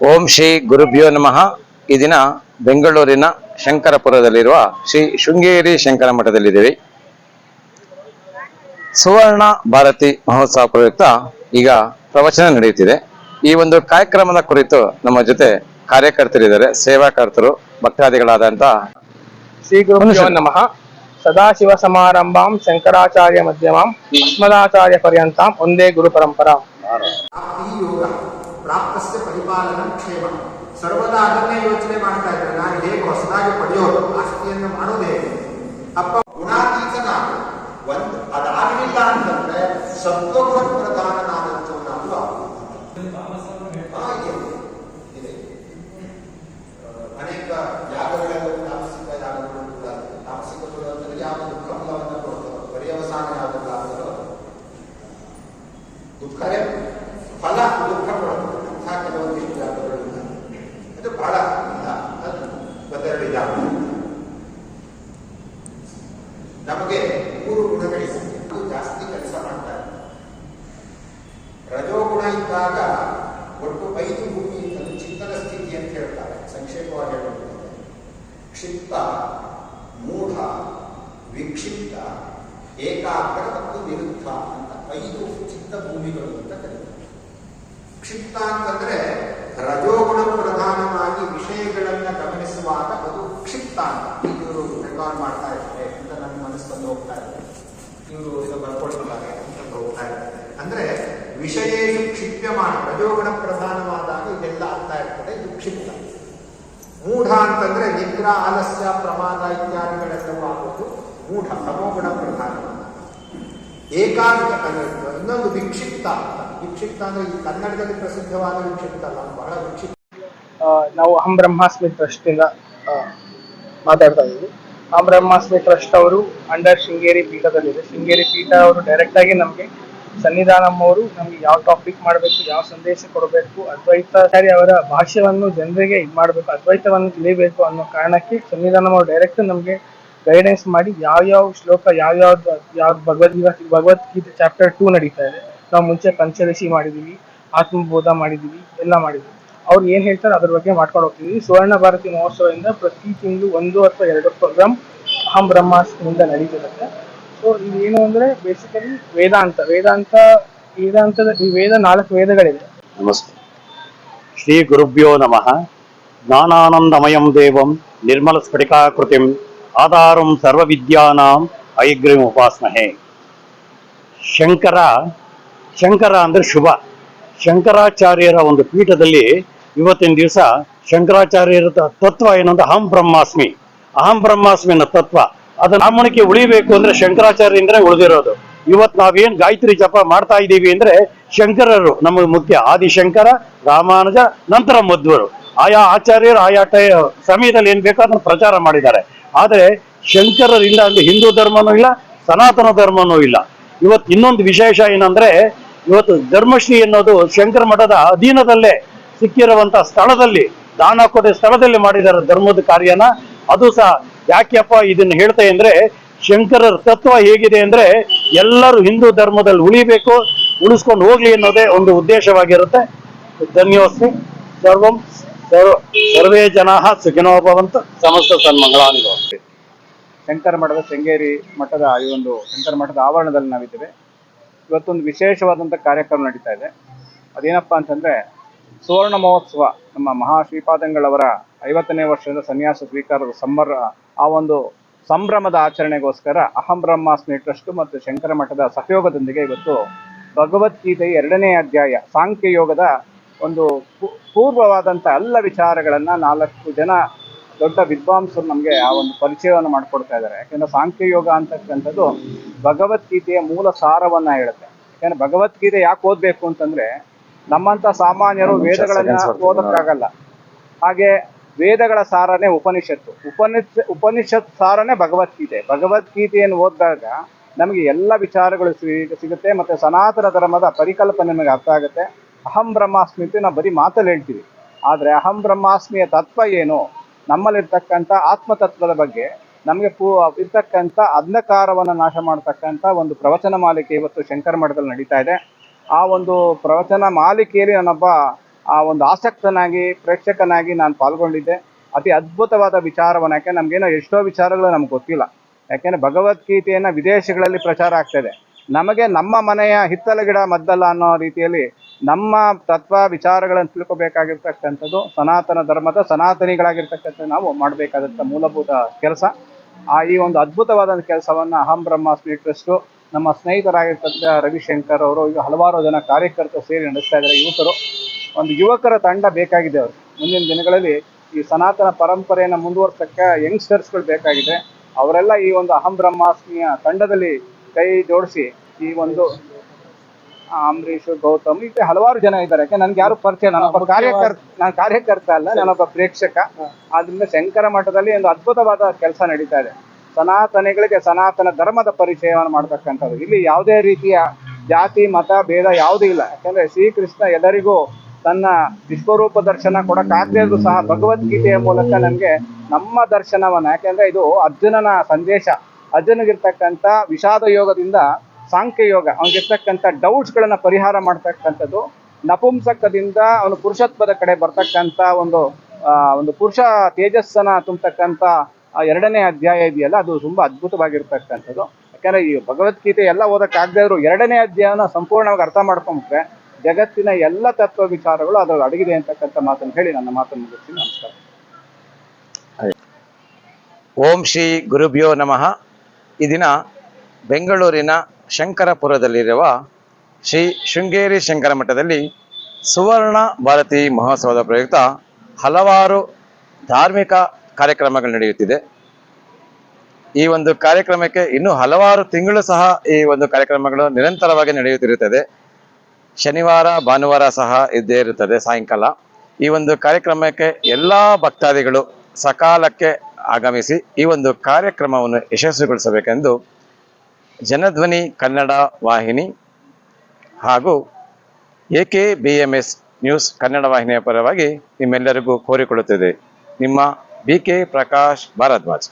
ಓಂ ಶ್ರೀ ಗುರುಭ್ಯೋ ನಮಃ. ಈ ದಿನ ಬೆಂಗಳೂರಿನ ಶಂಕರಪುರದಲ್ಲಿರುವ ಶ್ರೀ ಶೃಂಗೇರಿ ಶಂಕರ ಮಠದಲ್ಲಿದ್ದೀವಿ. ಸುವರ್ಣ ಭಾರತಿ ಮಹೋತ್ಸವ ಪ್ರಯುಕ್ತ ಈಗ ಪ್ರವಚನ ನಡೆಯುತ್ತಿದೆ. ಈ ಒಂದು ಕಾರ್ಯಕ್ರಮದ ಕುರಿತು ನಮ್ಮ ಜೊತೆ ಕಾರ್ಯಕರ್ತರಿದ್ದಾರೆ. ಸೇವಾಕರ್ತರು ಭಕ್ತಾದಿಗಳಾದಂತ ಶ್ರೀ ಗುರುಭ್ಯೋ ನಮಃ. ಸದಾಶಿವ ಸಮಾರಂಭಾಂ ಶಂಕರಾಚಾರ್ಯ ಮಧ್ಯಮಾಂ ಅಸ್ಮದಾಚಾರ್ಯ ಪರ್ಯಂತಾಂ ಒಂದೇ ಗುರು ಪರಂಪರಾ. ಪ್ರಾಪ್ತಸ್ಯ ಪರಿಪಾಲನ ಕ್ಷೇಮ. ಸರ್ವದಾ ಅದನ್ನೇ ಯೋಚನೆ ಮಾಡ್ತಾ ಇದ್ದಾರೆ. ನಾನು ಹೇಗೆ ಹೊಸದಾಗಿ ಪಡೆಯೋದು. ಆಸ್ತಿಯನ್ನು ಮಾಡೋದೇ ಅಪ್ಪ ಗುಣಾತೀತನ ಒಂದು, ಅದಾಗಲಿಲ್ಲ ಅಂತಂದ್ರೆ ಸತ್ವಗುಣ ಪ್ರಧಾನನಾದಂಥವನಾಗುವ ಇದೆ. ಅನೇಕ ಯಾಗಗಳೆಲ್ಲ ತಾಮಸಿಕ ಯಾಗಗಳು ಕೂಡ ತಾಮಸಿಕ ಅಂದರೆ ಯಾವ ದುಃಖ ಫಲವನ್ನು ಕೊಡ್ತಾರೋ ಪರ್ಯವಸಾನ ಯಾವುದಲ್ಲಾದರೂ ದುಃಖವೇ ಫಲ ಬಹಳ ಇದಾವೆ. ನಮಗೆ ಮೂರು ಗುಣಗಳಿವೆ. ಜಾಸ್ತಿ ಕೆಲಸ ಮಾಡ್ತಾರೆ ರಜೋಗುಣ ಇದ್ದಾಗ ಒಟ್ಟು ಐದು ಭೂಮಿ ಅದು ಚಿತ್ತದ ಸ್ಥಿತಿ ಅಂತ ಹೇಳ್ತಾರೆ. ಸಂಕ್ಷೇಪವಾಗಿ ಹೇಳಬೇಕಾದ್ರೆ ಕ್ಷಿಪ್ತ, ಮೂಢ, ವಿಕ್ಷಿಪ್ತ, ಏಕಾಗ್ರ ಮತ್ತು ವಿರುದ್ಧ ಅಂತ ಐದು ಚಿತ್ತ ಭೂಮಿಗಳು ಅಂತ ಕರೀತಾರೆ. ಕ್ಷಿಪ್ತ ಅಂತಂದ್ರೆ ರಜೋಗುಣ ಪ್ರಧಾನವಾಗಿ ವಿಷಯಗಳನ್ನ ಗಮನಿಸುವಾಗ ಅದು ಕ್ಷಿಪ್ತ ಅಂತ ಇವರು ರೆಕಾರ್ಡ್ ಮಾಡ್ತಾ ಇದ್ದಾರೆ ಅಂತ ನನ್ನ ಮನಸ್ಸಲ್ಲಿ ಹೋಗ್ತಾ ಇದೆ. ಇವರು ಇದು ಬರ್ಕೊಳ್ತಾರೆ ಅಂತ ಹೋಗ್ತಾ ಇದ್ದಾರೆ ಅಂದ್ರೆ ವಿಷಯೇಶು ಕ್ಷಿಪ್ಯಮಾನ ಪ್ರಯೋಗಣ ಪ್ರಧಾನವಾದಾಗ ಇದೆಲ್ಲ ಆಗ್ತಾ ಇರ್ತದೆ, ಇದು ಕ್ಷಿಪ್ತ. ಮೂಢ ಅಂತಂದ್ರೆ ನಿಗ್ರ, ಆಲಸ್ಯ, ಪ್ರಮಾದ ಇತ್ಯಾದಿಗಳೆಲ್ಲವೂ ಆಗೋದು ಮೂಢ ತಮೋಗುಣ ಪ್ರಧಾನ. ಏಕಾಂತ ಇನ್ನೊಂದು ವಿಕ್ಷಿಪ್ತ ಅಂತ. ವಿಕ್ಷಿಪ್ತ ಅಂದ್ರೆ ಈ ಕನ್ನಡದಲ್ಲಿ ಪ್ರಸಿದ್ಧವಾದ ವಿಕ್ಷಿಪ್ತ ಅಲ್ಲ, ಬಹಳ ವಿಕ್ಷಿಪ್ತ. ನಾವು ಅಹಂ ಬ್ರಹ್ಮಾಸ್ಮಿ ಟ್ರಸ್ಟ್ ಇಂದ ಮಾತಾಡ್ತಾ ಇದ್ದೀವಿ. ಅಹಂ ಬ್ರಹ್ಮಾಸ್ಮಿ ಟ್ರಸ್ಟ್ ಅವರು ಅಂಡರ್ ಶೃಂಗೇರಿ ಪೀಠದಲ್ಲಿದೆ ಶೃಂಗೇರಿ ಪೀಠ ಅವರು ಡೈರೆಕ್ಟ್ ಆಗಿ ನಮಗೆ ಸನ್ನಿಧಾನಂ ಅವರು ನಮ್ಗೆ ಯಾವ ಟಾಪಿಕ್ ಮಾಡಬೇಕು, ಯಾವ ಸಂದೇಶ ಕೊಡಬೇಕು ಅದ್ವೈತಾಚಾರ್ಯ ಅವರ ಭಾಷೆಯನ್ನು ಜನರಿಗೆ ಇದು ಮಾಡಬೇಕು, ಅದ್ವೈತವನ್ನು ತಿಳಿಬೇಕು ಅನ್ನೋ ಕಾರಣಕ್ಕೆ ಸನ್ನಿಧಾನಂ ಅವರು ಡೈರೆಕ್ಟ್ ನಮಗೆ ಗೈಡೆನ್ಸ್ ಮಾಡಿ ಯಾವ ಯಾವ ಶ್ಲೋಕ ಯಾವ ಯಾವ ಭಗವದ್ಗೀತೆ ಭಗವದ್ಗೀತೆ ಚಾಪ್ಟರ್ ಟೂ ನಡೀತಾ ಇದೆ. ನಾವು ಮುಂಚೆ ಪಂಚದಶಿ ಮಾಡಿದೀವಿ, ಆತ್ಮಬೋಧ ಮಾಡಿದೀವಿ, ಎಲ್ಲ ಮಾಡಿದೀವಿ. ಅವ್ರು ಏನ್ ಹೇಳ್ತಾರೆ ಅದ್ರ ಬಗ್ಗೆ ಮಾಡ್ಕೊಂಡು ಹೋಗ್ತೀವಿ. ಸುವರ್ಣ ಭಾರತಿ ಮಹೋತ್ಸವದಿಂದ ಪ್ರತಿ ತಿಂಗಳು ಒಂದು ಅಥವಾ ಎರಡು ಪ್ರೋಗ್ರಾಮ್ ಅಹಂ ಬ್ರಹ್ಮಾಸ್ತ್ರದಿಂದ ನಡೀತಿರುತ್ತೆ. ಸೊ ಏನು ಅಂದ್ರೆ ಬೇಸಿಕಲಿ ವೇದಾಂತ. ವೇದಾಂತ, ವೇದಾಂತದ, ಈ ವೇದ ನಾಲ್ಕು ವೇದಗಳಿದೆ ನಮಸ್ತೆ. ಶ್ರೀ ಗುರುಭ್ಯೋ ನಮಃ. ಜ್ಞಾನಾನಂದಮಯಂ ದೇವಂ ನಿರ್ಮಲ ಸ್ಫಟಿಕಾಕೃತಿಂ ಆಧಾರಂ ಸರ್ವವಿದ್ಯಾನಾಂ ಐಗ್ರಿಂ ಉಪಾಸನಹೆ ಶಂಕರ ಶಂಕರ ಅಂದ್ರೆ ಶುಭ. ಶಂಕರಾಚಾರ್ಯರ ಒಂದು ಪೀಠದಲ್ಲಿ ಇವತ್ತಿನ ದಿವಸ ಶಂಕರಾಚಾರ್ಯರ ತತ್ವ ಏನಂದ್ರೆ ಅಹಂ ಬ್ರಹ್ಮಾಸ್ಮಿ. ಅಹಂ ಬ್ರಹ್ಮಾಸ್ಮಿ ಅನ್ನೋ ತತ್ವ. ಅದು ರಾಮಣಿಕೆ ಉಳಿಬೇಕು ಅಂದ್ರೆ ಶಂಕರಾಚಾರ್ಯರಿಂದಲೇ ಉಳಿದಿರೋದು. ಇವತ್ ನಾವೇನ್ ಗಾಯತ್ರಿ ಜಪ ಮಾಡ್ತಾ ಇದ್ದೀವಿ ಅಂದ್ರೆ ಶಂಕರರು ನಮಗೆ ಮುಖ್ಯ ಆದಿಶಂಕರ, ರಾಮಾನುಜ, ನಂತರ ಮಧ್ವರು. ಆಯಾ ಆಚಾರ್ಯರು ಆಯಾ ಟೈ ಸಮಯದಲ್ಲಿ ಏನ್ ಬೇಕೋ ಅದನ್ನ ಪ್ರಚಾರ ಮಾಡಿದ್ದಾರೆ. ಆದ್ರೆ ಶಂಕರರಿಂದ ಅಂದ್ರೆ ಹಿಂದೂ ಧರ್ಮನೂ ಇಲ್ಲ, ಸನಾತನ ಧರ್ಮನೂ ಇಲ್ಲ. ಇವತ್ತು ಇನ್ನೊಂದು ವಿಶೇಷ ಏನಂದ್ರೆ, ಇವತ್ತು ಧರ್ಮಶ್ರೀ ಅನ್ನೋದು ಶಂಕರ ಮಠದ ಅಧೀನದಲ್ಲೇ ಸಿಕ್ಕಿರುವಂತ ಸ್ಥಳದಲ್ಲಿ ದಾನ ಕೊಟ್ಟ ಸ್ಥಳದಲ್ಲಿ ಮಾಡಿದ್ದಾರೆ ಧರ್ಮದ ಕಾರ್ಯನ ಅದು ಸಹ ಯಾಕೆಪ್ಪ ಇದನ್ನ ಹೇಳ್ತಾ ಅಂದ್ರೆ ಶಂಕರರ ತತ್ವ ಹೇಗಿದೆ ಅಂದ್ರೆ ಎಲ್ಲರೂ ಹಿಂದೂ ಧರ್ಮದಲ್ಲಿ ಉಳಿಬೇಕು ಉಳಿಸ್ಕೊಂಡು ಹೋಗ್ಲಿ ಅನ್ನೋದೇ ಒಂದು ಉದ್ದೇಶವಾಗಿರುತ್ತೆ. ಧನ್ಯೋಸ್ಮಿ ಸರ್ವಂ ಸರ್ವ ಸರ್ವೇ ಜನಾ ಸುಖಿನೋ ಭವಂತು. ಸಮಸ್ತ ಸನ್ಮಂಗಳಾನಿ ಭವಂತು ಶಂಕರ ಮಠದ ಶೃಂಗೇರಿ ಮಠದ ಈ ಒಂದು ಶಂಕರ ಮಠದ ಆವರಣದಲ್ಲಿ ನಾವಿದ್ದೇವೆ. ಇವತ್ತೊಂದು ವಿಶೇಷವಾದಂಥ ಕಾರ್ಯಕ್ರಮ ನಡೀತಾ ಇದೆ. ಅದೇನಪ್ಪ ಅಂತಂದ್ರೆ ಸುವರ್ಣ ಮಹೋತ್ಸವ ನಮ್ಮ ಮಹಾ ಶ್ರೀಪಾದಂಗಳವರ ಐವತ್ತನೇ ವರ್ಷದ ಸನ್ಯಾಸ ಸ್ವೀಕಾರದ ಸಂಬರ, ಆ ಒಂದು ಸಂಭ್ರಮದ ಆಚರಣೆಗೋಸ್ಕರ ಅಹಂ ಬ್ರಹ್ಮಾಸ್ಮಿ ಟ್ರಸ್ಟ್ ಮತ್ತು ಶಂಕರ ಮಠದ ಸಹಯೋಗದೊಂದಿಗೆ ಇವತ್ತು ಭಗವದ್ಗೀತೆಯ ಎರಡನೇ ಅಧ್ಯಾಯ, ಸಾಂಖ್ಯ ಯೋಗದ ಒಂದು ಪೂರ್ವವಾದಂಥ ಎಲ್ಲ ವಿಚಾರಗಳನ್ನು ನಾಲ್ಕು ಜನ ದೊಡ್ಡ ವಿದ್ವಾಂಸರು ನಮಗೆ ಆ ಒಂದು ಪರಿಚಯವನ್ನು ಮಾಡಿಕೊಡ್ತಾ ಇದ್ದಾರೆ. ಯಾಕಂದ್ರೆ ಸಾಂಖ್ಯ ಯೋಗ ಅಂತಕ್ಕಂಥದ್ದು ಭಗವದ್ಗೀತೆಯ ಮೂಲ ಸಾರವನ್ನ ಹೇಳುತ್ತೆ. ಯಾಕಂದ್ರೆ ಭಗವದ್ಗೀತೆ ಯಾಕೆ ಓದಬೇಕು ಅಂತಂದ್ರೆ ನಮ್ಮಂತ ಸಾಮಾನ್ಯರು ವೇದಗಳನ್ನ ಓದಕ್ಕಾಗಲ್ಲ. ಹಾಗೆ ವೇದಗಳ ಸಾರನೇ ಉಪನಿಷತ್ತು. ಉಪನಿಷ ಉಪನಿಷತ್ ಸಾರನೇ ಭಗವದ್ಗೀತೆ. ಭಗವದ್ಗೀತೆಯನ್ನು ಓದಿದಾಗ ನಮಗೆ ಎಲ್ಲ ವಿಚಾರಗಳು ಸಿಗುತ್ತೆ ಮತ್ತೆ ಸನಾತನ ಧರ್ಮದ ಪರಿಕಲ್ಪನೆ ನಮಗೆ ಅರ್ಥ ಆಗುತ್ತೆ. ಅಹಂ ಬ್ರಹ್ಮಾಸ್ಮಿ ಅಂತ ನಾವು ಬರೀ ಮಾತಲ್ಲಿ ಹೇಳ್ತೀವಿ. ಆದರೆ ಅಹಂ ಬ್ರಹ್ಮಾಸ್ಮಿಯ ತತ್ವ ಏನು? ನಮ್ಮಲ್ಲಿರ್ತಕ್ಕಂಥ ಆತ್ಮತತ್ವದ ಬಗ್ಗೆ ನಮಗೆ ಪೂ ಇರ್ತಕ್ಕಂಥ ಅಂಧಕಾರವನ್ನು ನಾಶ ಮಾಡತಕ್ಕಂಥ ಒಂದು ಪ್ರವಚನ ಮಾಲಿಕೆ ಇವತ್ತು ಶಂಕರ ಮಠದಲ್ಲಿ ನಡೀತಾ ಇದೆ. ಆ ಒಂದು ಪ್ರವಚನ ಮಾಲಿಕೆಯಲ್ಲಿ ನಾನೊಬ್ಬ, ಆ ಒಂದು ಆಸಕ್ತನಾಗಿ, ಪ್ರೇಕ್ಷಕನಾಗಿ ನಾನು ಪಾಲ್ಗೊಂಡಿದ್ದೆ. ಅತಿ ಅದ್ಭುತವಾದ ವಿಚಾರವನ್ನು ಯಾಕೆ ನಮಗೇನೋ ಎಷ್ಟೋ ವಿಚಾರಗಳು ನಮ್ಗೆ ಗೊತ್ತಿಲ್ಲ. ಯಾಕೆಂದ್ರೆ ಭಗವದ್ಗೀತೆಯನ್ನು ವಿದೇಶಗಳಲ್ಲಿ ಪ್ರಚಾರ ಆಗ್ತದೆ ನಮಗೆ ನಮ್ಮ ಮನೆಯ ಹಿತ್ತಲ ಗಿಡ ಮದ್ದಲ್ಲ ಅನ್ನೋ ರೀತಿಯಲ್ಲಿ ನಮ್ಮ ತತ್ವ ವಿಚಾರಗಳನ್ನು ತಿಳ್ಕೊಬೇಕಾಗಿರ್ತಕ್ಕಂಥದ್ದು, ಸನಾತನ ಧರ್ಮದ ಸನಾತನಿಗಳಾಗಿರ್ತಕ್ಕಂಥ ನಾವು ಮಾಡಬೇಕಾದಂಥ ಮೂಲಭೂತ ಕೆಲಸ. ಆ ಈ ಒಂದು ಅದ್ಭುತವಾದ ಕೆಲಸವನ್ನ ಅಹಂ ಬ್ರಹ್ಮಾಸ್ಮಿ ಟ್ರಸ್ಟು ನಮ್ಮ ಸ್ನೇಹಿತರಾಗಿರ್ತಕ್ಕಂಥ ರವಿಶಂಕರ್ ಅವರು ಈಗ ಹಲವಾರು ಜನ ಕಾರ್ಯಕರ್ತರು ಸೇರಿ ನಡೆಸ್ತಾ ಇದ್ದಾರೆ ಯುವಕರು. ಒಂದು ಯುವಕರ ತಂಡ ಬೇಕಾಗಿದೆ ಅವರು ಮುಂದಿನ ದಿನಗಳಲ್ಲಿ ಈ ಸನಾತನ ಪರಂಪರೆಯನ್ನು ಮುಂದುವರ್ಸಕ್ಕೆ ಯಂಗ್ಸ್ಟರ್ಸ್ಗಳು ಬೇಕಾಗಿದೆ. ಅವರೆಲ್ಲ ಈ ಒಂದು ಅಹಂ ಬ್ರಹ್ಮಾಸ್ಮಿಯ ತಂಡದಲ್ಲಿ ಕೈ ಜೋಡಿಸಿ ಈ ಒಂದು ಅಂಬರೀಷ್ ಗೌತಮ್ ಈಗ ಹಲವಾರು ಜನ ಇದ್ದಾರೆ. ಯಾಕೆ ನನ್ಗೆ ಯಾರು ಪರಿಚಯ ನಾನೊಬ್ಬ ಕಾರ್ಯಕರ್ತ ನಾನು ಕಾರ್ಯಕರ್ತ ಅಲ್ಲ ನಾನೊಬ್ಬ ಪ್ರೇಕ್ಷಕ. ಆದ್ರಿಂದ ಶಂಕರ ಮಠದಲ್ಲಿ ಒಂದು ಅದ್ಭುತವಾದ ಕೆಲಸ ನಡೀತಾ ಇದೆ. ಸನಾತನಿಗಳಿಗೆ ಸನಾತನ ಧರ್ಮದ ಪರಿಚಯವನ್ನು ಮಾಡ್ತಕ್ಕಂಥದ್ದು. ಇಲ್ಲಿ ಯಾವುದೇ ರೀತಿಯ ಜಾತಿ, ಮತ, ಭೇದ ಯಾವುದೂ ಇಲ್ಲ. ಯಾಕಂದ್ರೆ ಶ್ರೀಕೃಷ್ಣ ಎಲ್ಲರಿಗೂ ತನ್ನ ವಿಶ್ವರೂಪ ದರ್ಶನ ಕೊಡಕ್ಕಾಗದೇ ಸಹ ಭಗವದ್ಗೀತೆಯ ಮೂಲಕ ನನಗೆ ನಮ್ಮ ದರ್ಶನವನ್ನ, ಯಾಕೆಂದ್ರೆ ಇದು ಅರ್ಜುನನ ಸಂದೇಶ. ಅರ್ಜುನಗಿರ್ತಕ್ಕಂಥ ವಿಷಾದ ಯೋಗದಿಂದ ಸಾಂಖ್ಯ ಯೋಗ, ಅವನಿಗಿರ್ತಕ್ಕಂಥ ಡೌಟ್ಸ್ಗಳನ್ನ ಪರಿಹಾರ ಮಾಡ್ತಕ್ಕಂಥದ್ದು, ನಪುಂಸಕದಿಂದ ಅವನು ಪುರುಷತ್ವದ ಕಡೆ ಬರ್ತಕ್ಕಂಥ ಒಂದು ಒಂದು ಪುರುಷ ತೇಜಸ್ಸನ ತುಂಬತಕ್ಕಂಥ ಆ ಎರಡನೇ ಅಧ್ಯಾಯ ಇದೆಯಲ್ಲ, ಅದು ತುಂಬಾ ಅದ್ಭುತವಾಗಿರ್ತಕ್ಕಂಥದ್ದು ಯಾಕಂದ್ರೆ ಈ ಭಗವದ್ಗೀತೆ ಎಲ್ಲ ಓದಕ್ಕಾಗದೇ ಇದ್ರು ಎರಡನೇ ಅಧ್ಯಾಯನ ಸಂಪೂರ್ಣವಾಗಿ ಅರ್ಥ ಮಾಡ್ಕೊಂಡ್ರೆ ಜಗತ್ತಿನ ಎಲ್ಲ ತತ್ವ ವಿಚಾರಗಳು ಅದರಲ್ಲಿ ಅಡಗಿದೆ ಅಂತಕ್ಕಂಥ ಮಾತನ್ನು ಹೇಳಿ ನನ್ನ ಮಾತನ್ನು ಮುಗಿಸ್ತೀನಿ. ನಮಸ್ಕಾರ. ಓಂ ಶ್ರೀ ಗುರುಭ್ಯೋ ನಮಃ. ಈ ದಿನ ಬೆಂಗಳೂರಿನ ಶಂಕರಪುರದಲ್ಲಿರುವ ಶ್ರೀ ಶೃಂಗೇರಿ ಶಂಕರ ಮಠದಲ್ಲಿ ಸುವರ್ಣ ಭಾರತಿ ಮಹೋತ್ಸವದ ಪ್ರಯುಕ್ತ ಹಲವಾರು ಧಾರ್ಮಿಕ ಕಾರ್ಯಕ್ರಮಗಳು ನಡೆಯುತ್ತಿದೆ. ಈ ಒಂದು ಕಾರ್ಯಕ್ರಮಕ್ಕೆ ಇನ್ನೂ ಹಲವಾರು ತಿಂಗಳು ಸಹ ಈ ಒಂದು ಕಾರ್ಯಕ್ರಮಗಳು ನಿರಂತರವಾಗಿ ನಡೆಯುತ್ತಿರುತ್ತದೆ. ಶನಿವಾರ, ಭಾನುವಾರ ಸಹ ಇದ್ದೇ ಇರುತ್ತದೆ ಸಾಯಂಕಾಲ. ಈ ಒಂದು ಕಾರ್ಯಕ್ರಮಕ್ಕೆ ಎಲ್ಲ ಭಕ್ತಾದಿಗಳು ಸಕಾಲಕ್ಕೆ ಆಗಮಿಸಿ ಈ ಒಂದು ಕಾರ್ಯಕ್ರಮವನ್ನು ಯಶಸ್ವಿಗೊಳಿಸಬೇಕೆಂದು ಜನಧ್ವನಿ ಕನ್ನಡ ವಾಹಿನಿ ಹಾಗೂ A K B M S news Kannada ವಾಹಿನಿಯ ಪರವಾಗಿ ನಿಮ್ಮೆಲ್ಲರಿಗೂ ಕೋರಿಕೊಳ್ಳುತ್ತಿದೆ. ನಿಮ್ಮ ಬಿ ಕೆ ಪ್ರಕಾಶ್ ಭಾರದ್ವಾಜ್